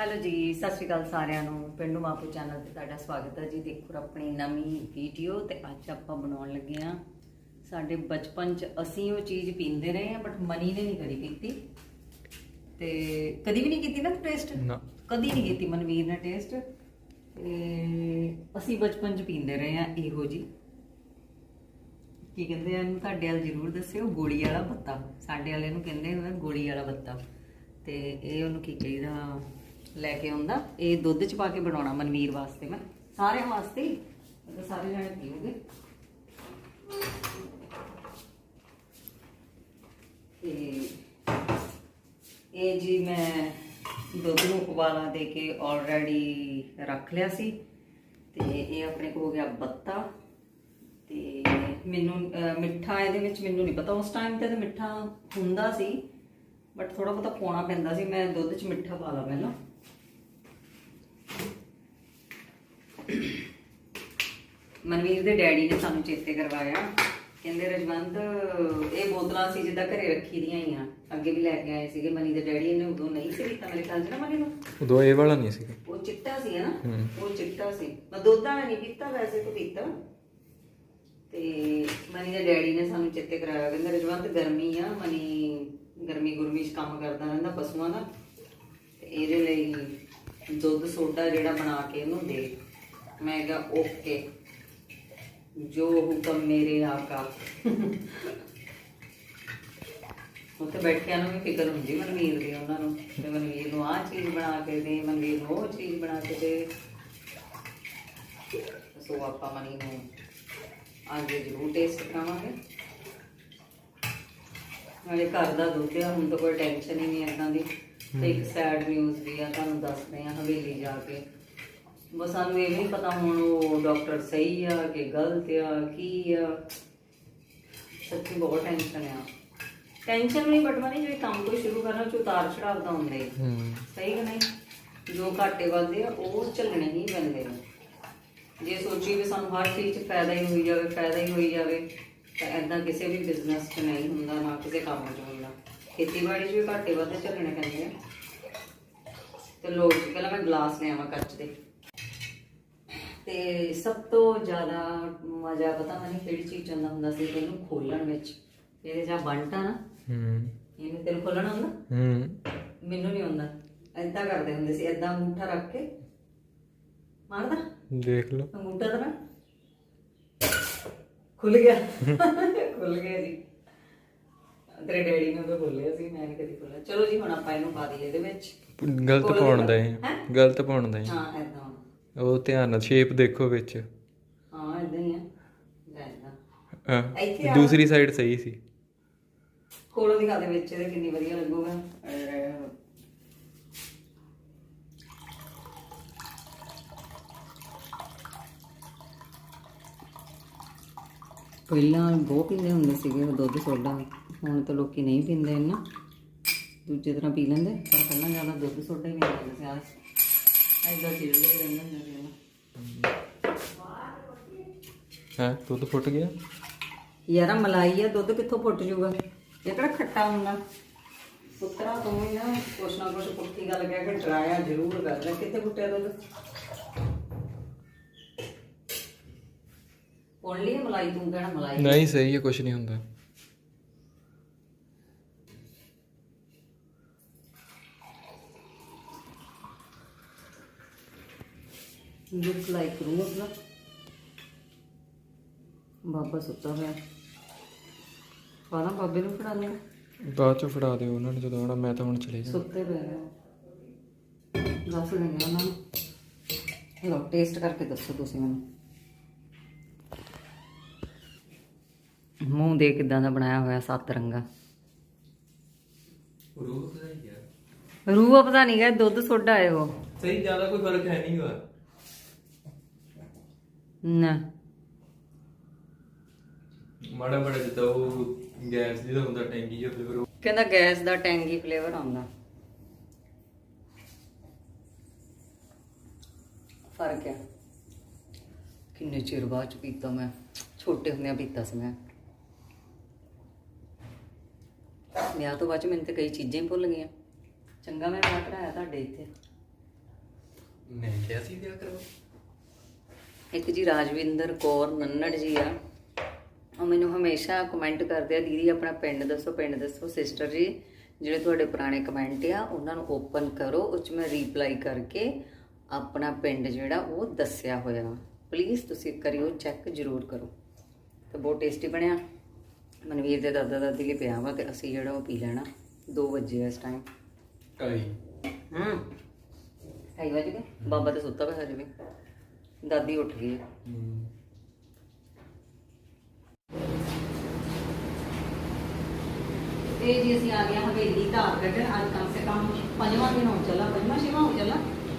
Hello ਜੀ ਸਤਿ ਸ਼੍ਰੀ ਅਕਾਲ ਸਾਰਿਆਂ ਨੂੰ। ਪਿੰਡੂ ਮਾਪੂ ਚੈਨਲ ਤੇ ਤੁਹਾਡਾ ਸਵਾਗਤ ਹੈ ਜੀ। ਦੇਖੋ ਆਪਣੀ ਨਵੀਂ ਵੀਡੀਓ ਤੇ ਅੱਜ ਆਪਾਂ ਬਣਾਉਣ ਲੱਗੇ ਆ ਸਾਡੇ ਬਚਪਨ ਚ ਅਸੀਂ ਉਹ ਚੀਜ਼ ਪੀਂਦੇ ਰਹੇ ਆ ਬਟ ਮਨੀ ਨੇ ਨਹੀਂ ਕਦੀ ਪੀਤੀ। ਤੇ ਕਦੀ ਵੀ ਨਹੀਂ ਕੀਤੀ ਨਾ ਟੇਸਟ ਨਾ। ਕਦੀ ਨਹੀਂ ਕੀਤੀ ਮਨਵੀਰ ਨੇ ਟੇਸਟ ਤੇ ਅਸੀਂ ਬਚਪਨ ਚ ਪੀਂਦੇ ਰਹੇ ਆ ਇਹੋ ਜੀ। ਕੀ ਕਹਿੰਦੇ ਆ ਇਹਨੂੰ? ਤੁਹਾਡੇ ਵਾਲ ਜ਼ਰੂਰ ਦੱਸਿਓ ਗੋਲੀ ਵਾਲਾ ਬੱਤਾ। ਸਾਡੇ ਵਾਲੇ ਨੂੰ ਕਹਿੰਦੇ ਹੁੰਦੇ ਗੋਲੀ ਵਾਲਾ ਬੱਤਾ। ਤੇ ਇਹ ਉਹਨੂੰ ਕੀ ਕਹੀਦਾ? ਲੈ ਕੇ ਆਉਂਦਾ। ਇਹ ਦੁੱਧ ਚ ਪਾ ਕੇ ਬਣਾਉਣਾ ਮਨਵੀਰ ਵਾਸਤੇ ਮੈਂ। ਸਾਰਿਆਂ ਵਾਸਤੇ ਮਤਲਬ ਸਾਰੇ ਜਣੇ ਪੀਓਗੇ। ਤੇ ਇਹ ਜੀ ਮੈਂ ਦੁੱਧ ਨੂੰ ਉਬਾਲਾ ਦੇ ਕੇ ਆਲਰੇਡੀ ਰੱਖ ਲਿਆ ਸੀ। ਤੇ ਇਹ ਆਪਣੇ ਕੋਲ ਹੋ ਗਿਆ ਬੱਤਾ। ਤੇ ਮੈਨੂੰ ਮਿੱਠਾ ਇਹਦੇ ਵਿੱਚ ਮੈਨੂੰ ਨਹੀਂ ਪਤਾ। ਉਸ ਟਾਈਮ ਤੇ ਤਾਂ ਮਿੱਠਾ ਹੁੰਦਾ ਸੀ ਬਟ ਥੋੜਾ ਬਹੁਤਾ ਪਾਉਣਾ ਪੈਂਦਾ ਸੀ। ਮੈਂ ਦੁੱਧ 'ਚ ਮਿੱਠਾ ਪਾ ਲਾ ਪਹਿਲਾਂ। ਮਨਵੀਰ ਦੇ ਡੈਡੀ ਨੇ ਸਾਨੂੰ ਚੇਤੇ ਕਰਵਾਇਆ। ਕਹਿੰਦੇ ਰਜਵੰਤ ਇਹ ਬੋਤਲਾਂ ਸੀ ਜਿੱਦਾਂ ਘਰੇ ਰੱਖੀ ਦੀਆਂ ਹੀ ਆ। ਅੱਗੇ ਵੀ ਲੈ ਕੇ ਆਏ ਸੀਗੇ। ਮਨੀ ਦੇ ਡੈਡੀ ਨੇ ਉਦੋਂ ਨਹੀਂ ਸੀ ਪੀਤਾ ਮੇਰੇ ਖਿਆਲ 'ਚ ਨਾ ਮਨੀ ਨੂੰ। ਉਦੋਂ ਇਹ ਵਾਲਾ ਨਹੀਂ ਸੀਗਾ। ਉਹ ਚਿੱਟਾ ਸੀ ਨਾ। ਉਹ ਚਿੱਟਾ ਸੀ। ਮੈਂ ਦੁੱਧ ਵਾਲਾ ਨਹੀਂ ਪੀਤਾ ਵੈਸੇ ਤਾਂ ਪੀਤਾ। ਤੇ ਮਨੀ ਦੇ ਡੈਡੀ ਨੇ ਸਾਨੂੰ ਚੇਤੇ ਕਰਾਇਆ। ਕਹਿੰਦੇ ਰਜਵੰਤ ਗਰਮੀ ਆ। ਮਨੀ ਗਰਮੀ ਗੁਰਮੀ ਚ ਕੰਮ ਕਰਦਾ ਰਹਿੰਦਾ ਪਸ਼ੂਆਂ ਦਾ। ਤੇ ਇਹਦੇ ਲਈ ਦੁੱਧ ਸੋਡਾ ਜਿਹੜਾ ਬਣਾ ਕੇ ਇਹਨੂੰ ਦੇ। ਮੈਂ ਕਿਹਾ ਓਕੇ। ਜੋ ਹੁਕਮ ਮੇਰੇ ਆਕਾ ਉੱਥੇ ਬੈਠਿਆਂ ਨੂੰ ਵੀ ਫਿਕਰ ਹੁੰਦੀ ਮਨਵੀਰ ਦੀ ਉਹਨਾਂ ਨੂੰ ਤੇ ਮਨਵੀਰ ਨੂੰ ਆਹ ਚੀਜ਼ ਬਣਾ ਕੇ ਦੇ ਮਨਵੀਰ ਨੂੰ ਉਹ ਚੀਜ਼ ਬਣਾ ਕੇ ਦੇ। ਸੋ ਆਪਾਂ ਮਨੀ ਨੂੰ ਅੱਜ ਜ਼ਰੂਰ ਟੇਸਟ ਕਰਾਵਾਂਗੇ ਨਾਲੇ ਘਰ ਦਾ ਦੁੱਧ ਆ ਹੁਣ ਤਾਂ ਕੋਈ ਟੈਨਸ਼ਨ ਹੀ ਨਹੀਂ ਏਦਾਂ ਦੀ। ਤੇ ਇੱਕ ਸੈਡ ਨਿਊਜ਼ ਵੀ ਆ ਤੁਹਾਨੂੰ ਦੱਸਦੇ ਆ ਹਵੇਲੀ ਜਾ ਕੇ। ਬਸ ਸਾਨੂੰ ਇਹ ਨਹੀਂ ਪਤਾ ਹੁਣ ਉਹ ਡਾਕਟਰ ਸਹੀ ਆ ਕਿ ਗਲਤ ਆ ਕੀ ਆ। ਸੱਚੀ ਬਹੁਤ ਟੈਨਸ਼ਨ ਆ। ਟੈਨਸ਼ਨ ਨਹੀਂ ਬਟਵਾਨੀ ਜੇ ਕੰਮ ਕੋਈ ਸ਼ੁਰੂ ਕਰਨਾ ਚ ਉਤਾਰ ਚੜਾਵ ਤਾਂ ਹੁੰਦੇ ਹੀ। ਹੂੰ। ਸਹੀ ਕਿ ਨਹੀਂ? ਜੋ ਘਾਟੇ ਵਾਦੇ ਆ ਉਹ ਚੱਲਣੇ ਹੀ ਪੈਂਦੇ ਨੇ ਜੇ ਸੋਚੀ ਵੀ ਸਾਨੂੰ ਹਰ ਚੀਜ਼ 'ਚ ਫਾਇਦਾ ਹੀ ਹੋਈ ਜਾਵੇ ਫਾਇਦਾ ਹੀ ਹੋਈ ਜਾਵੇ ਤਾਂ ਐਦਾਂ ਕਿਸੇ ਵੀ ਬਿਜ਼ਨਸ 'ਚ ਨਹੀਂ ਹੁੰਦਾ ਨਾ ਕਿਸੇ ਕੰਮ 'ਚ ਹੁੰਦਾ। ਖੇਤੀਬਾੜੀ 'ਚ ਵੀ ਘਾਟੇ ਵਾਦੇ ਚੱਲਣੇ ਪੈਂਦੇ ਆ। ਤੇ ਲੋਕ ਪਹਿਲਾਂ ਮੈਂ ਗਲਾਸ ਲਿਆਵਾਂ ਕੱਚ ਦੇ। ਤੇ ਸਭ ਤੋਂ ਜ਼ਿਆਦਾ ਮਜ਼ਾ ਪਤਾ ਮੈਨੂੰ ਕਿਹੜੀ ਚੀਜ਼ 'ਚ ਆਉਂਦਾ ਹੁੰਦਾ ਸੀ? ਇਹਨੂੰ ਖੋਲਣ ਵਿੱਚ। ਇਹਦੇ ਜਾਂ ਬੰਟਾ ਨਾ? ਹੂੰ। ਇਹਨੂੰ ਤੈਨੂੰ ਖੋਲਣਾ ਹੁੰਦਾ? ਹੂੰ। ਮੈਨੂੰ ਨਹੀਂ ਆਉਂਦਾ। ਏਦਾਂ ਕਰਦੇ ਹੁੰਦੇ ਸੀ। ਏਦਾਂ ਅੰਗੂਠਾ ਰੱਖ ਕੇ। ਮਾਰਦਾ? ਦੇਖ ਲਓ। ਅੰਗੂਠਾ ਤਾਂ ਨਾ ਖੁੱਲ ਗਿਆ। ਖੁੱਲ ਗਿਆ ਜੀ। ਤੇਰੇ ਡੈਡੀ ਨੇ ਤਾਂ ਖੋਲਿਆ ਸੀ। ਮੈਂ ਨੀ ਕਦੀ ਖੋਲਿਆ। ਚਲੋ ਜੀ ਹੁਣ ਆਪਾਂ ਇਹਨੂੰ ਪਾ ਦਈਏ ਇਹਦੇ ਵਿੱਚ। ਗਲਤ ਪਾਉਣ ਦਾ ਹੈ? ਗਲਤ ਪਾਉਣ ਦਾ ਹੈ ਹਾਂ ਹੁਣ। ਉਹ ਧਿਆਨ ਨਾਲ ਸ਼ੇਪ ਦੇਖੋ ਵਿੱਚ। ਹਾਂ ਏਦਾਂ ਹੀ ਆ। ਹਾਂ। ਦੂਸਰੀ ਸਾਈਡ ਸਹੀ ਸੀ। ਕੋਲੋਂ ਦਿਖਾ ਦੇ ਵਿੱਚ ਇਹਦੇ ਕਿੰਨੀ ਵਧੀਆ ਲੱਗੂਗਾ। ਅਹ, ਪਹਿਲਾਂ ਬਹੁਤ ਪੀਂਦੇ ਹੁੰਦੇ ਸੀਗੇ ਉਹ ਦੁੱਧ ਸੋਡਾ। ਹੁਣ ਤਾਂ ਲੋਕੀ ਨਹੀਂ ਪੀਂਦੇ ਇੰਨਾ। ਦੂਜੇ ਤਰ੍ਹਾਂ ਪੀ ਲੈਂਦੇ ਪਰ ਪਹਿਲਾਂ ਜ਼ਿਆਦਾ ਦੁੱਧ ਸੋਡਾ ਹੀ ਪੀਂਦੇ ਹੁੰਦੇ ਸੀ ਆ ਐਦਾਂ ਚਿੜਦੇ ਰਹਿੰਦੇ ਹੁੰਦੇ ਸੀ ਨਾ। ਹੈ ਦੁੱਧ ਫੁੱਟ ਗਿਆ? ਯਾਰਾ ਮਲਾਈ ਆ ਦੁੱਧ ਕਿੱਥੋਂ ਫੁੱਟ ਜੂਗਾ? ਇਹ ਕਿਹੜਾ ਖੱਟਾ ਹੁੰਦਾ? ਪੁੱਤਰਾ ਤੂੰ ਹੀ ਨਾ ਕੁਛ ਨਾ ਕੁਛ ਪੁੱਠੀ ਗੱਲ ਕਹਿ ਕੇ ਡਰਾਇਆ ਜ਼ਰੂਰ ਕਰਦਾ। ਕਿੱਥੇ ਫੁੱਟਿਆ ਦੁੱਧ? ਓਨਲੀ ਮਲਾਈ? ਤੂੰ ਕਹਿਣਾ ਮਲਾਈ ਨਹੀਂ ਸਹੀ ਹੈ ਕੁਝ ਨਹੀਂ ਹੁੰਦਾ। ਲੁੱਕ ਲਾਈਕ ਰੂਹ ਨਾ। ਬਾਬਾ ਸੁੱਤਾ ਹੋਇਆ। ਪਾਣਾ ਬਾਬੇ ਨੂੰ ਫੜਾ ਲਿਆ। ਬਾਅਦ ਚ ਫੜਾ ਦਿਓ ਉਹਨਾਂ ਨੂੰ ਜਦੋਂ ਆਉਣਾ ਮੈਂ ਤਾਂ ਹੁਣ ਚਲੇ ਜਾ ਸੁੱਤੇ ਪਏ ਨੇ। ਦੱਸ ਦਿੰਦੇ ਉਹਨਾਂ ਨੂੰ। ਲੋ ਟੇਸਟ ਕਰਕੇ ਦੱਸੋ ਤੁਸੀਂ ਮੈਨੂੰ। ਮੂੰਹ ਦੇ ਕਿਦਾਂ ਦਾ ਬਣਾਇਆ ਹੋਇਆ ਸੱਤ ਰੰਗਾ। ਰੂਹ ਪਤਾ ਨਹੀਂ ਗਾ ਦੁੱਧ ਸੋਡਾ ਹੈ ਉਹ। ਸਹੀ ਜ਼ਿਆਦਾ ਕੋਈ ਫ਼ਰਕ ਹੈ ਨਹੀਂ ਵਾ ਨਾ। ਮਾੜਾ ਮਾੜਾ ਜਿੱਦਾਂ ਉਹ ਗੈਸ ਦੀ ਦਾ ਹੁੰਦਾ ਟੈਂਕੀ ਜਿਹਾ ਫਿਰ ਉਹ ਕਹਿੰਦਾ ਗੈਸ ਦਾ ਟੈਂਗੀ ਫਲੇਵਰ ਆਉਂਦਾ। ਫ਼ਰਕ ਹੈ ਕਿੰਨੇ ਚਿਰ ਬਾਅਦ ਚ ਪੀਤਾ ਮੈਂ। ਛੋਟੇ ਹੁੰਦਿਆਂ ਪੀਤਾ ਸੀ ਮੈਂ। ਵਿਆਹ ਤੋਂ ਬਾਅਦ ਚ ਮੈਨੂੰ ਤੇ ਕਈ ਚੀਜ਼ਾਂ ਹੀ ਭੁੱਲ ਗਈਆਂ। ਚੰਗਾ ਮੈਂ ਵਿਆਹ ਕਰਾਇਆ ਤੁਹਾਡੇ ਇੱਥੇ। ਨਹੀਂ ਕਿਹਾ ਸੀ ਵਿਆਹ ਕਰਵਾ। ਇੱਕ ਜੀ ਰਾਜਵਿੰਦਰ ਕੌਰ ਨੰਨੜ ਜੀ ਆ। ਉਹ ਮੈਨੂੰ ਹਮੇਸ਼ਾ ਕਮੈਂਟ ਕਰਦੇ ਆ ਦੀਦੀ ਆਪਣਾ ਪਿੰਡ ਦੱਸੋ ਪਿੰਡ ਦੱਸੋ ਸਿਸਟਰ ਜੀ ਜਿਹੜੇ ਤੁਹਾਡੇ ਪੁਰਾਣੇ ਕਮੈਂਟ ਆ ਉਹਨਾਂ ਨੂੰ ਓਪਨ ਕਰੋ। ਉਹ 'ਚ ਮੈਂ ਰੀਪਲਾਈ ਕਰਕੇ ਆਪਣਾ ਪਿੰਡ ਜਿਹੜਾ ਉਹ ਦੱਸਿਆ ਹੋਇਆ। ਪਲੀਜ਼ ਤੁਸੀਂ ਕਰਿਓ ਚੈੱਕ ਜ਼ਰੂਰ ਕਰੋ। ਤੇ ਬਹੁਤ ਟੇਸਟੀ ਬਣਿਆ। ਮਨਵੀਰ ਦੇ ਦਾਦਾ ਦਾਦੀ ਲਈ ਪਿਆ ਵਾ ਤੇ ਅਸੀਂ ਜਿਹੜਾ ਉਹ ਪੀ ਲੈਣਾ। 2 ਵਜੇ ਇਸ ਟਾਈਮ ਕਾਈ ਹੂੰ। ਢਾਈ ਵਜੇ ਬਾਬਾ ਤੇ ਸੁੱਤਾ ਪਿਆ ਹਜੇ ਵੀ। ਦਾਦੀ ਉੱਠ ਗਈ। ਹੈ ਇਹ ਜੀ ਅਸੀਂ ਆ ਗਏ ਹਾਂ ਹਵੇਲੀ ਧਾਰ ਕੱਢਣ ਅੱਜ ਕਮ ਸੇ ਕਮ ਪੰਜਵਾਂ ਦਿਨ ਹੋ ਚੱਲਾ ਪੰਜਵਾਂ ਛੇਵਾਂ ਹੋ ਚੱਲਾ।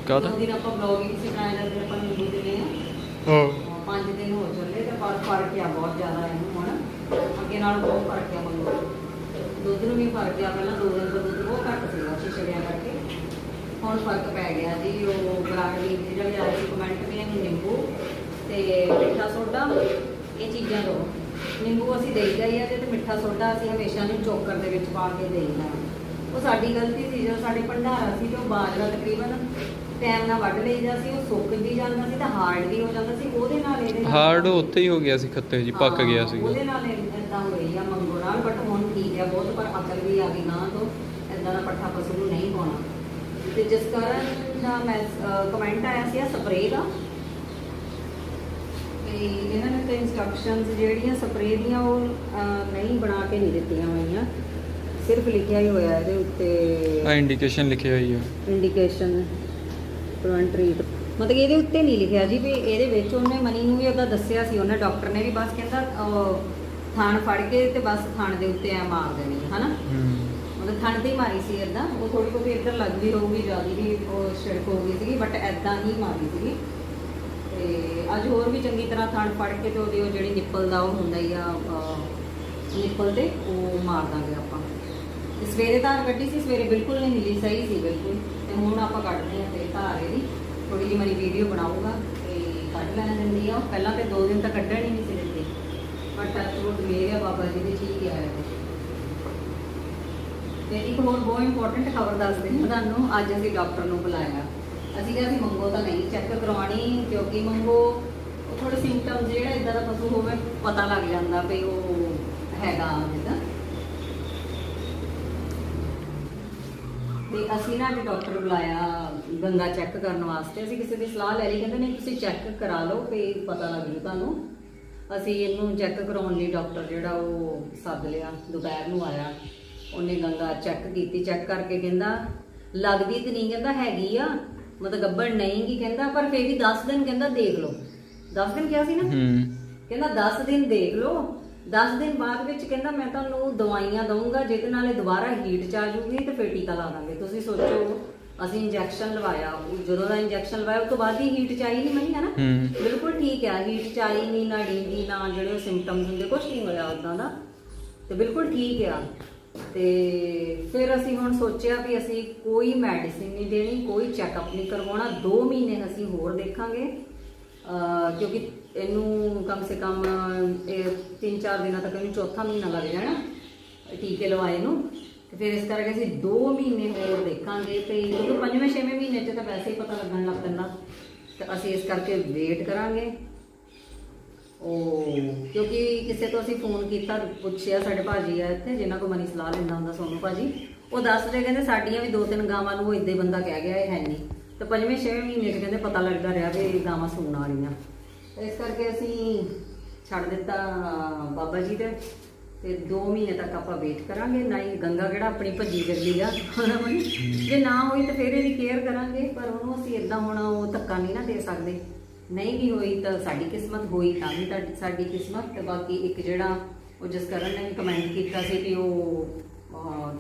ਕਾਹਦਾ? ਦੋ ਦਿਨ ਆਪਾਂ ਬਲੌਗਿੰਗ ਸੀ ਬਣਾਇਆ ਜਦ ਆਪਾਂ ਨਿੰਬੂ ਦਿੰਦੇ ਆ ਹਾਂ। ਅਹ ਪੰਜ ਦਿਨ ਹੋ ਚੱਲੇ ਤੇ ਪਰ ਫ਼ਰਕ ਆ ਬਹੁਤ ਜ਼ਿਆਦਾ ਇਹਨੂੰ ਹੁਣ। ਅੱਗੇ ਨਾਲ ਬਹੁਤ ਫ਼ਰਕ ਆ ਮੈਨੂੰ ਦੁੱਧ ਨੂੰ ਵੀ ਫ਼ਰਕ ਆ ਪਹਿਲਾਂ ਦੋ ਦਿਨ ਤੋਂ ਦੁੱਧ ਬਹੁਤ ਘੱਟ ਸੀਗਾ ਛਿਛੜਿਆਂ ਕਰਕੇ ਹੁਣ ਫ਼ਰਕ ਪੈ ਗਿਆ ਜੀ ਉਹ ਬਰਾੜ ਦੀ ਜਿਹੜੇ ਆਏ ਸੀ ਕਮੈਂਟ ਵੀ ਇਹਨੂੰ ਨਿੰਬੂ ਤੇ ਮਿੱਠਾ ਸੋਡਾ ਇਹ ਚੀਜ਼ਾਂ ਦੋ। ਨਿੰਬੂ ਅਸੀਂ ਦੇਈਦਾ ਹੀ ਆ ਤੇ ਮਿੱਠਾ ਸੋਡਾ ਅਸੀਂ ਹਮੇਸ਼ਾ ਨੂੰ ਚੋਕਰ ਦੇ ਵਿੱਚ ਪਾ ਕੇ ਦੇਈਦਾ ਉਹ ਸਾਡੀ ਗਲਤੀ ਸੀ ਜਦੋਂ ਸਾਡੇ ਭੰਡਾਰਾ ਸੀ ਤੇ ਉਹ ਬਾਜਰਾ ਤਕਰੀਬਨ ਟਾਈਮ ਨਾਲ ਵੱਢ ਲਈਦਾ ਸੀ ਉਹ ਸੁੱਕ ਵੀ ਜਾਂਦਾ ਸੀ ਤਾਂ ਹਾਰਡ ਵੀ ਹੋ ਜਾਂਦਾ ਸੀ ਉਹਦੇ ਨਾਲ ਇਹਦੇ ਨਾਲ- ਹਾਰਡ ਉੱਥੇ ਹੀ ਹੋ ਗਿਆ ਸੀ ਖੱਤੇ ਜੀ ਪੱਕ ਹਾਂ, ਗਿਆ ਸੀ ਉਹਦੇ ਨਾਲ ਇਦਾਂ ਹੋਈ ਆ ਮੰਗੋ ਨਾਲ ਬਟ ਹੁਣ ਠੀਕ ਹੈ ਬਹੁਤ ਪਰ ਅਕਲ ਵੀ ਆ ਗਈ ਨਾ ਤੋਂ ਇਦਾਂ ਦਾ ਪੱਠਾ ਪਸ਼ੂ ਨੂੰ ਨਹੀਂ ਪਾਉਣਾ। ਤੇ ਜਿਸ ਕਾਰਨ ਦਾ ਮੈਂ ਕਮੈਂਟ ਆਇਆ ਸੀ ਆ ਸਪਰੇਅ ਦਾ। ਤੇ ਇਹਨਾਂ ਨੇ ਤੇ ਇਨਸਟਰਕਸ਼ਨਸ ਜਿਹੜੀਆਂ ਸਪਰੇਅ ਦੀਆਂ ਉਹ ਨਹੀਂ ਬਣਾ ਕੇ ਨਹੀਂ ਦਿੱਤੀਆਂ ਹੋਈਆਂ। ਸਿਰਫ ਲਿਖਿਆ ਹੀ ਹੋਇਆ ਇਹਦੇ ਆ ਉੱਤੇ ਇੰਡੀਕੇਸ਼ਨ ਲਿਖਿਆ ਹੋਈ ਹੈ ਇੰਡੀਕੇਸ਼ਨ ਪ੍ਰੀਵੈਂਟ ਟ੍ਰੀਟ ਮਤਲਬ ਇਹਦੇ ਉੱਤੇ ਨਹੀਂ ਲਿਖਿਆ ਜੀ ਵੀ ਇਹਦੇ ਵਿੱਚ ਉਹਨੇ ਮਨੀ ਨੂੰ ਵੀ ਉਹਦਾ ਦੱਸਿਆ ਸੀ ਉਹਨੇ ਡਾਕਟਰ ਨੇ ਵੀ ਬਸ ਕਹਿੰਦਾ ਥਣ ਫੜ ਕੇ ਤੇ ਬਸ ਥਣ ਦੇ ਉੱਤੇ ਐ ਮਾਰ ਦੇਣੀ ਹੈ, ਹਨਾ ਥਣ ਤੇ ਹੀ ਮਾਰੀ ਸੀ ਇਦਾਂ ਉਹ ਥੋੜੀ ਬਹੁਤੀ ਇੱਧਰ ਲੱਗਦੀ ਹੋਊਗੀ, ਜ਼ਿਆਦਾ ਵੀ ਉਹ ਛਿੜਕ ਹੋ ਗਈ ਸੀਗੀ ਬਟ ਐਦਾਂ ਹੀ ਮਾਰੀ ਸੀਗੀ। ਤੇ ਅੱਜ ਹੋਰ ਵੀ ਚੰਗੀ ਤਰ੍ਹਾਂ ਥਣ ਫੜ ਕੇ ਤੇ ਉਹਦੀ ਉਹ ਜਿਹੜੀ ਨਿੱਪਲ ਦਾ ਉਹ ਹੁੰਦਾ ਹੀ ਆ ਨਿੱਪਲ ਤੇ, ਉਹ ਮਾਰ ਦਾਂਗੇ ਆਪਾਂ। ਤੇ ਸਵੇਰੇ ਧਾਰ ਕੱਢੀ ਸੀ, ਸਵੇਰੇ ਬਿਲਕੁਲ ਨਹੀਂ ਮਿਲੀ ਸਹੀ ਸੀ ਬਿਲਕੁਲ। ਤੇ ਹੁਣ ਆਪਾਂ ਕੱਢਦੇ ਹਾਂ ਤੇ ਧਾਰ ਇਹਦੀ। ਥੋੜੀ ਜਿਹੀ ਮੇਰੀ ਵੀਡੀਓ ਬਣਾਊਗਾ ਤੇ ਕੱਢ ਲੈਣ ਦਿੰਦੀ ਆ ਪਹਿਲਾਂ ਤੇ 2 ਦਿਨ ਤੱਕ ਕੱਢਣ ਹੀ ਨਹੀਂ ਸੀ ਦਿੰਦੀ। ਬਟ ਅੱਜ ਵੁੱਡ ਮੇਰੇ ਬਾਬਾ ਜੀ ਦੇ, ਠੀਕ ਆ ਤੇ ਇੱਕ ਹੋਰ ਬਹੁਤ ਇੰਪੋਰਟੈਂਟ ਖਬਰ ਦੱਸ ਦਿੰਦੀ ਤੁਹਾਨੂੰ। ਅੱਜ ਅਸੀਂ ਡਾਕਟਰ ਨੂੰ ਬੁਲਾਇਆ। ਅਸੀਂ ਕਿਹਾ ਸੀ ਮੰਗੋ ਤਾਂ ਨਹੀਂ ਚੈੱਕ ਕਰਵਾਉਣੀ, ਕਿਉਂਕਿ ਮੰਗੋ, ਉਹ ਥੋੜੇ ਸਿੰਪਟਮ ਜਿਹੜਾ ਇਦਾਂ ਦਾ ਪਸ਼ੂ ਹੋਵੇ, ਪਤਾ ਲੱਗ ਜਾਂਦਾ ਵੀ ਉਹ ਹੈਗਾ ਜਿੱਦਾਂ। ਤੇ ਅਸੀਂ ਨਾ ਅੱਜ ਡਾਕਟਰ ਬੁਲਾਇਆ ਗੰਗਾ ਚੈੱਕ ਕਰਨ ਵਾਸਤੇ। ਅਸੀਂ ਕਿਸੇ ਦੀ ਸਲਾਹ ਲੈ ਲਈ, ਕਹਿੰਦੇ ਨਹੀਂ, ਤੁਸੀਂ ਚੈੱਕ ਕਰਾ ਲਓ ਵੀ ਪਤਾ ਲੱਗ ਜੂ ਤੁਹਾਨੂੰ। ਅਸੀਂ ਇਹਨੂੰ ਚੈੱਕ ਕਰਾਉਣ ਲਈ ਡਾਕਟਰ ਜਿਹੜਾ ਉਹ ਸੱਦ ਲਿਆ, ਦੁਪਹਿਰ ਨੂੰ ਆਇਆ। ਉਹਨੇ ਗੰਗਾ ਚੈੱਕ ਕੀਤੀ ਚੈੱਕ ਕਰਕੇ ਕਹਿੰਦਾ ਲੱਗਦੀ ਤੇ ਨਹੀਂ ਕਹਿੰਦਾ ਹੈਗੀ ਆ ਮਤਲਬ ਗੱਬੜ ਨਹੀਂ ਗੀ ਕਹਿੰਦਾ ਪਰ ਫੇਰ ਵੀ 10 ਦਿਨ ਕਹਿੰਦਾ ਦੇਖ ਲਓ। 10 ਦਿਨ ਕਿਹਾ ਸੀ ਨਾ? ਕਹਿੰਦਾ 10 ਦਿਨ ਦੇਖ ਲਓ। 10 ਦਿਨ ਬਾਅਦ ਵਿੱਚ ਕਹਿੰਦਾ ਮੈਂ ਤੁਹਾਨੂੰ ਦਵਾਈਆਂ ਦਊਂਗਾ ਜਿਹਦੇ ਨਾਲ ਇਹ ਦੁਬਾਰਾ ਹੀਟ ਚ ਆ ਜੂਗੀ ਤੇ ਫਿਰ ਟੀਕਾ ਲਾ ਦਾਂਗੇ। ਤੁਸੀਂ ਸੋਚੋ ਅਸੀਂ ਇੰਜੈਕਸ਼ਨ ਲਵਾਇਆ ਜਦੋਂ ਦਾ ਇੰਜੈਕਸ਼ਨ ਲਵਾਇਆ ਉਸ ਤੋਂ ਬਾਅਦ ਹੀ ਹੀਟ ਚ ਆਈ ਨਹੀਂ ਮਨੀ ਹੈ। ਨਾ ਬਿਲਕੁਲ ਠੀਕ ਹੈ ਹੀਟ ਚ ਆਈ ਨਹੀਂ ਨਾ ਡਿੰਗੀ ਨਾ ਜਿਹੜੇ ਸਿੰਪਟਮਸ ਹੁੰਦੇ ਕੁਝ ਨਹੀਂ ਹੋਇਆ ਉਦਾਂ ਦਾ। ਤੇ ਬਿਲਕੁਲ ਠੀਕ ਆ। ਤੇ ਫਿਰ ਅਸੀਂ ਹੁਣ ਸੋਚਿਆ ਵੀ ਅਸੀਂ ਕੋਈ ਮੈਡੀਸਿਨ ਨਹੀਂ ਦੇਣੀ, ਕੋਈ ਚੈੱਕਅਪ ਨਹੀਂ ਕਰਵਾਉਣਾ। 2 ਮਹੀਨੇ ਅਸੀਂ ਹੋਰ ਦੇਖਾਂਗੇ। ਕਿਉਂਕਿ ਇਹਨੂੰ ਕਮ ਸੇ ਕਮ, ਇਹ 3-4 ਦਿਨਾਂ ਤੱਕ ਇਹਨੂੰ ਚੌਥਾ ਮਹੀਨਾ ਲੱਗ ਜਾਣਾ, ਟੀਕੇ ਲਵਾਏ ਨੂੰ। ਤੇ ਫਿਰ ਇਸ ਕਰਕੇ ਅਸੀਂ 2 ਮਹੀਨੇ ਹੋਰ ਦੇਖਾਂਗੇ। ਤੇ ਕਿਉਂਕਿ ਪੰਜਵੇਂ, ਛੇਵੇਂ ਮਹੀਨੇ 'ਚ ਤਾਂ ਵੈਸੇ ਹੀ ਪਤਾ ਲੱਗਣ ਲੱਗ ਪੈਂਦਾ। ਤੇ ਅਸੀਂ ਇਸ ਕਰਕੇ ਵੇਟ ਕਰਾਂਗੇ। ਉਹ ਕਿਉਂਕਿ ਕਿਸੇ ਤੋਂ ਅਸੀਂ ਫੋਨ ਕੀਤਾ, ਪੁੱਛਿਆ ਸਾਡੇ ਭਾਜੀ ਆ ਇੱਥੇ, ਜਿਨ੍ਹਾਂ ਕੋਲ ਮਨੀ ਸਲਾਹ ਲੈਂਦਾ ਹੁੰਦਾ ਸੋਨੂ ਭਾਜੀ, ਉਹ ਦੱਸਦੇ ਕਹਿੰਦੇ ਸਾਡੀਆਂ ਵੀ ਦੋ ਤਿੰਨ ਗਾਵਾਂ ਨੂੰ ਉਹ ਇਦਾਂ ਹੀ ਬੰਦਾ ਕਹਿ ਗਿਆ, ਇਹ ਹੈ ਨਹੀਂ ਤੇ ਪੰਜਵੇਂ, ਛੇਵੇਂ ਮਹੀਨੇ 'ਚ ਕਹਿੰਦੇ ਪਤਾ ਲੱਗਦਾ ਰਿਹਾ ਵੀ ਇਹ ਗਾਵਾਂ ਸੂਣ ਵਾਲੀਆਂ। ਇਸ ਕਰਕੇ ਅਸੀਂ ਛੱਡ ਦਿੱਤਾ ਬਾਬਾ ਜੀ ਦੇ। ਤੇ 2 ਮਹੀਨੇ ਤੱਕ ਆਪਾਂ ਵੇਟ ਕਰਾਂਗੇ, ਨਾ ਹੀ ਗੰਗਾ ਕਿਹੜਾ ਆਪਣੀ ਭੱਜੀ ਫਿਰਦੀ ਆ। ਜੇ ਨਾ ਹੋਈ ਤਾਂ ਫਿਰ ਇਹਦੀ ਕੇਅਰ ਕਰਾਂਗੇ, ਪਰ ਉਹਨੂੰ ਅਸੀਂ ਇਦਾਂ ਹੁਣ ਉਹ ਧੱਕਾ ਨਹੀਂ ਨਾ ਦੇ ਸਕਦੇ। ਨਹੀਂ ਵੀ ਹੋਈ ਤਾਂ ਸਾਡੀ ਕਿਸਮਤ ਹੋਈ ਤਾਂ ਵੀ ਤੁਹਾਡੀ ਸਾਡੀ ਕਿਸਮਤ ਤੇ ਬਾਕੀ ਇੱਕ ਜਿਹੜਾ ਉਹ ਜਿਸ ਕਰਨ ਨੇ ਕਮੈਂਟ ਕੀਤਾ ਸੀ ਕਿ ਉਹ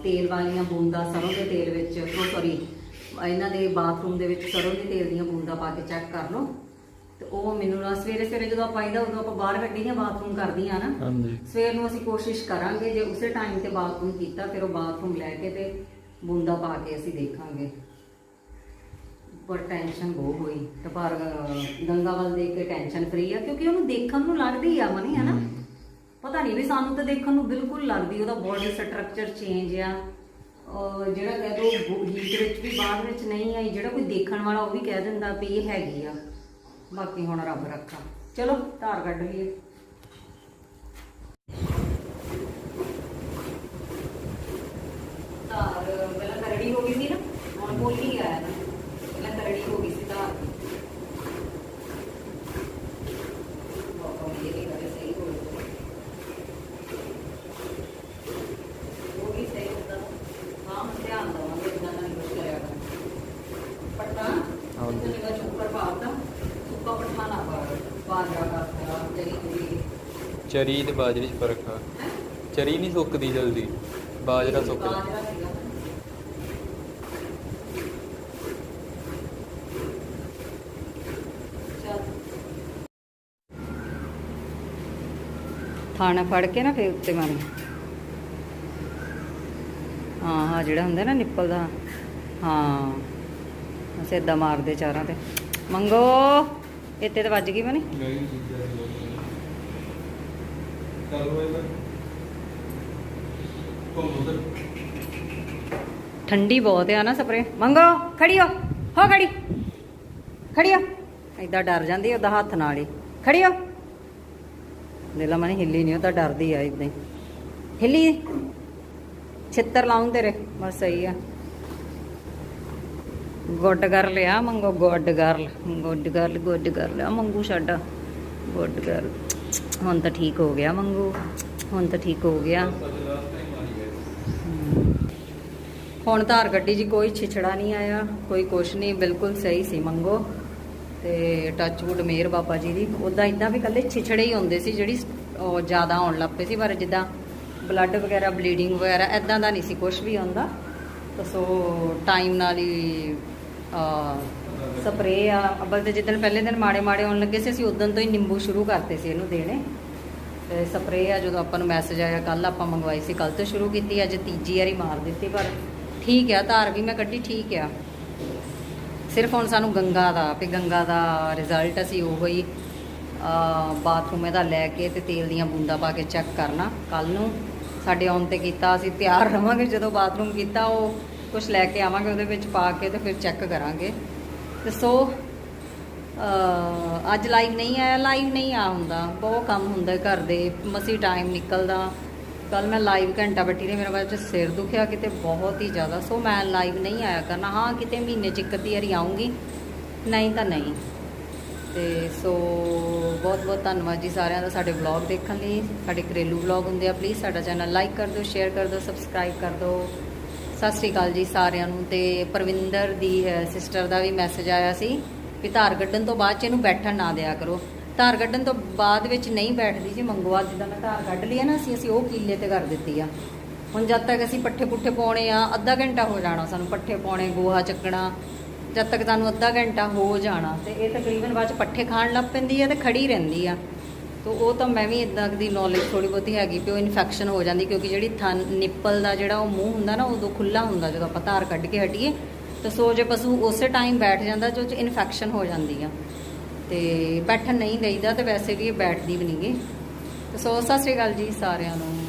ਤੇਲ ਵਾਲੀਆਂ ਬੂੰਦਾਂ ਸਰੋਂ ਦੇ ਤੇਲ ਵਿੱਚ ਉਹ ਸੌਰੀ ਇਹਨਾਂ ਦੇ ਬਾਥਰੂਮ ਦੇ ਵਿੱਚ ਸਰੋਂ ਦੇ ਤੇਲ ਦੀਆਂ ਬੂੰਦਾਂ ਪਾ ਕੇ ਚੈੱਕ ਕਰ ਲਓ। ਤੇ ਉਹ ਮੈਨੂੰ ਨਾ ਸਵੇਰੇ ਸਵੇਰੇ ਜਦੋਂ ਆਪਾਂ ਆਈਦਾ ਉਦੋਂ ਆਪਾਂ ਬਾਹਰ ਕੱਢੀਆਂ ਬਾਥਰੂਮ ਕਰਦੀਆਂ ਨਾ ਹਾਂਜੀ। ਸਵੇਰ ਨੂੰ ਅਸੀਂ ਕੋਸ਼ਿਸ਼ ਕਰਾਂਗੇ ਜੇ ਉਸੇ ਟਾਈਮ ਤੇ ਬਾਥਰੂਮ ਕੀਤਾ ਫਿਰ ਉਹ ਬਾਥਰੂਮ ਲੈ ਕੇ ਤੇ ਬੂੰਦਾ ਪਾ ਕੇ ਅਸੀਂ ਦੇਖਾਂਗੇ। ਪਰ ਟੈਨਸ਼ਨ ਬਹੁਤ ਹੋਈ ਤੇ ਪਰ ਅਹ, ਗੰਗਾ ਵੱਲ ਦੇਖ ਕੇ ਟੈਨਸ਼ਨ ਫਰੀ ਆ ਕਿਉਂਕਿ ਉਹਨੂੰ ਦੇਖਣ ਨੂੰ ਲੱਗਦੀ ਆ ਮਨੀ ਹੈ ਨਾ? ਪਤਾ ਨਹੀਂ ਵੀ ਸਾਨੂੰ ਤਾਂ ਦੇਖਣ ਨੂੰ ਬਿਲਕੁਲ ਲੱਗਦੀ ਉਹਦਾ ਬੋਡੀ ਸਟਰਕਚਰ ਚੇਂਜ ਆ। ਜਿਹੜਾ ਕਹਿ ਦੋ ਹੀਟ ਵਿੱਚ ਵੀ ਬਾਅਦ ਵਿੱਚ ਨਹੀਂ ਆਈ ਜਿਹੜਾ ਕੋਈ ਦੇਖਣ ਵਾਲਾ ਉਹ ਵੀ ਕਹਿ ਦਿੰਦਾ ਵੀ ਇਹ ਹੈਗੀ ਆ। ਬਾਕੀ ਹੁਣ ਰੱਬ ਰੱਖਾ। ਚਲੋ ਧਾਰ ਕੱਢ ਲਈਏ ਧਾਰ ਪਹਿਲਾਂ ਕਰੜੀ ਹੋ ਗਈ ਸੀ ਨਾ ਹੁਣ ਬੋਲ ਨਹੀਂ ਆਇਆ ਨਾ ਪਹਿਲਾਂ ਕਰੜੀ ਹੋ ਗਈ ਸੀ ਧਾਰ ਬਹੁਤ ਇਹ ਕਰੇ ਸਹੀ ਹੋ ਗਈ ਉਹ ਵੀ ਸਹੀ ਹੁੰਦਾ ਹਾਂ ਹੁਣ ਧਿਆਨ ਦਵਾਂਗੇ ਇਦਾਂ ਦਾ ਨਹੀਂ ਕੁਝ ਕਰਿਆ ਕਰ ਪੱਟਾ ਹਾਂਜੀ। ਉਹਦੇ ਵਿੱਚ ਉੱਪਰ ਪਾਤਾ ਸੁੱਕਾ ਪੱਠਾ ਨਾ ਪਾ ਬਾਜਰਾ ਕਰਤਾ ਜਰੀ ਜਰੀ ਚਰੀ ਤੇ ਬਾਜਰੇ 'ਚ ਫ਼ਰਕ ਆ। ਚਰੀ ਨਹੀਂ ਸੁੱਕਦੀ ਜਲਦੀ ਬਾਜਰਾ ਸੁੱਕਦਾ ਥਾਣਾ ਫੜ ਕੇ ਨਾ ਫੇਰ ਉੱਤੇ ਮਾਰੀ ਹਾਂ ਹਾਂ ਜਿਹੜਾ ਹੁੰਦਾ ਨਾ ਨਿੱਪਲ ਦਾ। ਹਾਂ ਅਸੀਂ ਏਦਾਂ ਮਾਰਦੇ ਚਾਰਾਂ ਤੇ। ਮੰਗੋ ਇੱਥੇ ਤੇ ਵੱਜ ਗਈ ਬਣੀ। ਠੰਡੀ ਬਹੁਤ ਆ ਨਾ ਸਪਰੇ ਮੰਗੋ ਖੜੀ ਹੋ ਹੋ ਖੜੀ। ਖੜੀ ਹੋ ਏਦਾਂ ਡਰ ਜਾਂਦੀ ਉਹਦਾ ਹੱਥ ਨਾਲ ਹੀ। ਖੜੀ ਹੋ ਦੇਲਾ ਮਨੇ, ਹਿੱਲੀ ਨਹੀਂ ਉਹ ਤਾਂ ਡਰਦੀ ਆ ਇਦਾਂ ਹੀ। ਹਿੱਲੀ। ਛਿੱਤਰ ਲਾਉਂ ਤੇਰੇ, ਬਸ ਸਹੀ ਆ। ਗੁੱਡ ਗਰਲ ਆ ਮੰਗੋ, good girl good girl good girl ਆ ਮੰਗੂ ਸਾਡਾ ਗੁੱਡ ਗਰਲ ਹੁਣ ਤਾਂ ਠੀਕ ਹੋ ਗਿਆ ਮੰਗੂ ਹੁਣ ਤਾਂ ਠੀਕ ਹੋ ਗਿਆ। ਹੁਣ ਧਾਰ ਗੱਡੀ ਜੀ ਕੋਈ ਛਿਛੜਾ ਨਹੀਂ ਆਇਆ, ਕੋਈ ਕੁਛ ਨਹੀਂ, ਬਿਲਕੁਲ ਸਹੀ ਸੀ ਮੰਗੋ। ਤੇ ਟੱਚਵੁੱਡ ਮੇਰ ਬਾਬਾ ਜੀ ਦੀ ਉਦਾਂ ਇਦਾਂ ਵੀ ਕੱਲੇ ਛਿਛੜੇ ਹੀ ਹੁੰਦੇ ਸੀ ਜਿਹੜੀ ਉਹ ਜ਼ਿਆਦਾ ਆਉਣ ਲੱਗ ਪਏ ਸੀ, ਪਰ ਜਿੱਦਾਂ ਬਲੱਡ ਵਗੈਰਾ ਬਲੀਡਿੰਗ ਵਗੈਰਾ ਐਦਾਂ ਦਾ ਨਹੀਂ ਸੀ, ਕੁਛ ਵੀ ਆਉਂਦਾ। ਤਾਂ ਸੋ ਟਾਈਮ ਨਾਲ ਹੀ ਸਪਰੇ ਆ। ਅਬਲ ਤੇ ਜਿੱਦਣ ਪਹਿਲੇ ਦਿਨ ਮਾੜੇ ਮਾੜੇ ਆਉਣ ਲੱਗੇ ਸੀ, ਅਸੀਂ ਉਦੋਂ ਤੋਂ ਹੀ ਨਿੰਬੂ ਸ਼ੁਰੂ ਕਰਤੇ ਸੀ ਇਹਨੂੰ ਦੇਣੇ। ਤੇ ਸਪਰੇ ਆ, ਜਦੋਂ ਆਪਾਂ ਨੂੰ ਮੈਸੇਜ ਆਇਆ ਕੱਲ ਆਪਾਂ ਮੰਗਵਾਈ ਸੀ ਕੱਲ ਤੋਂ ਸ਼ੁਰੂ ਕੀਤੀ, ਅੱਜ ਤੀਜੀ ਵਾਰੀ ਮਾਰ ਦਿੱਤੀ, ਪਰ ਠੀਕ ਆ, ਧਾਰ ਵੀ ਮੈਂ ਕੱਢੀ, ਠੀਕ ਆ। ਸਿਰਫ ਹੁਣ ਸਾਨੂੰ ਗੰਗਾ ਦਾ, ਵੀ ਗੰਗਾ ਦਾ ਰਿਜ਼ਲਟ ਅਸੀਂ ਉਹ ਹੀ ਬਾਥਰੂਮ ਇਹਦਾ ਲੈ ਕੇ ਤੇ ਤੇਲ ਦੀਆਂ ਬੂੰਦਾਂ ਪਾ ਕੇ ਚੈੱਕ ਕਰਨਾ। ਕੱਲ ਨੂੰ ਸਾਡੇ ਆਉਣ ਤੇ ਕੀਤਾ, ਅਸੀਂ ਤਿਆਰ ਰਵਾਂਗੇ ਜਦੋਂ ਬਾਥਰੂਮ ਕੀਤਾ, ਉਹ ਕੁਝ ਲੈ ਕੇ ਆਵਾਂਗੇ, ਉਹਦੇ ਵਿੱਚ ਪਾ ਕੇ ਤੇ ਫਿਰ ਚੈੱਕ ਕਰਾਂਗੇ। ਤੇ ਸੋ ਅੱਜ ਲਾਈਵ ਨਹੀਂ ਆਇਆ ਲਾਈਵ ਨਹੀਂ ਆ ਹੁੰਦਾ। ਬਹੁਤ ਕੰਮ ਹੁੰਦਾ ਘਰ ਦੇ, ਮਸੀ ਟਾਈਮ ਨਿਕਲਦਾ। ਕੱਲ ਮੈਂ ਲਾਈਵ ਘੰਟਾ ਬੈਠੀ ਰਹੀ ਮੇਰਾ ਬਾਅਦ ਚ ਸਿਰ ਦੁਖਿਆ ਕਿਤੇ ਬਹੁਤ ਹੀ ਜ਼ਿਆਦਾ। ਸੋ ਮੈਂ ਲਾਈਵ ਨਹੀਂ ਆਇਆ ਕਰਨਾ। ਹਾਂ, ਕਿਤੇ ਮਹੀਨੇ ਚ ਇੱਕ ਅੱਧੀ ਵਾਰੀ ਆਉਂਗੀ ਨਹੀਂ ਤਾਂ ਨਹੀਂ। ਤੇ ਸੋ ਬਹੁਤ ਬਹੁਤ ਧੰਨਵਾਦ ਜੀ ਸਾਰਿਆਂ ਦਾ ਸਾਡੇ ਵਲੌਗ ਦੇਖਣ ਲਈ। ਸਾਡੇ ਘਰੇਲੂ ਵਲੌਗ ਹੁੰਦੇ ਆ ਪਲੀਜ਼ ਸਾਡਾ ਚੈਨਲ ਲਾਈਕ ਕਰ ਦਿਓ ਸ਼ੇਅਰ ਕਰ ਦਿਓ ਸਬਸਕ੍ਰਾਈਬ ਕਰ ਦਿਓ। ਸਤਿ ਸ੍ਰੀ ਅਕਾਲ ਜੀ ਸਾਰਿਆਂ ਨੂੰ ਤੇ ਪ੍ਰਵਿੰਦਰ ਦੀ ਸਿਸਟਰ ਦਾ ਵੀ ਮੈਸੇਜ ਆਇਆ ਸੀ ਵੀ ਧਾਰ ਕੱਢਣ ਤੋਂ ਬਾਅਦ ਚ ਇਹਨੂੰ ਬੈਠਣ ਨਾ ਦਿਆ ਕਰੋ। ਧਾਰ ਕੱਢਣ ਤੋਂ ਬਾਅਦ ਵਿੱਚ ਨਹੀਂ ਬੈਠਦੀ ਜੀ, ਮੰਗਵਾ ਜਿੱਦਾਂ ਮੈਂ ਧਾਰ ਕੱਢ ਲਈ ਹੈ ਨਾ, ਅਸੀਂ ਅਸੀਂ ਉਹ ਕੀਲੇ ਤੇ ਕਰ ਦਿੱਤੀ ਆ। ਹੁਣ ਜਦ ਤੱਕ ਅਸੀਂ ਪੱਠੇ ਪੁੱਠੇ ਪਾਉਣੇ ਆ, ਅੱਧਾ ਘੰਟਾ ਹੋ ਜਾਣਾ ਸਾਨੂੰ ਪੱਠੇ ਪਾਉਣੇ, ਗੋਹਾ ਚੱਕਣਾ, ਜਦ ਤੱਕ ਤੁਹਾਨੂੰ ਅੱਧਾ ਘੰਟਾ ਹੋ ਜਾਣਾ ਤੇ ਇਹ ਤਕਰੀਬਨ ਬਾਅਦ ਚ ਪੱਠੇ ਖਾਣ ਲੱਗ ਪੈਂਦੀ ਆ ਤੇ ਖੜੀ ਰਹਿੰਦੀ ਆ। ਤੋ ਉਹ ਤਾਂ ਮੈਂ ਵੀ ਇਦਾਂ ਦੀ ਨੌਲੇਜ ਥੋੜੀ ਬਹੁਤੀ ਹੈਗੀ ਕਿ ਉਹ ਇਨਫੈਕਸ਼ਨ ਹੋ ਜਾਂਦੀ ਕਿਉਂਕਿ ਜਿਹੜੀ ਥਨ ਨਿੱਪਲ ਦਾ ਜਿਹੜਾ ਉਹ ਮੂੰਹ ਹੁੰਦਾ ਨਾ, ਉਦੋਂ ਖੁੱਲਾ ਹੁੰਦਾ ਜਦੋਂ ਆਪਾਂ ਧਾਰ ਕੱਢ ਕੇ ਹਟੀਏ। ਤਾਂ ਸੋ ਜੇ ਪਸ਼ੂ ਉਸੇ ਟਾਈਮ ਬੈਠ ਜਾਂਦਾ ਜੋ ਚ ਇਨਫੈਕਸ਼ਨ ਹੋ ਜਾਂਦੀ ਆ। ਤੇ ਬੈਠਣ ਨਹੀਂ ਦੇਈਦਾ ਤੇ ਵੈਸੇ ਵੀ ਇਹ ਬੈਠਦੀ ਵੀ ਨਹੀਂਗੀ ਤੇ ਸੋ ਸਤਿ ਸ੍ਰੀ ਅਕਾਲ ਜੀ ਸਾਰਿਆਂ ਨੂੰ।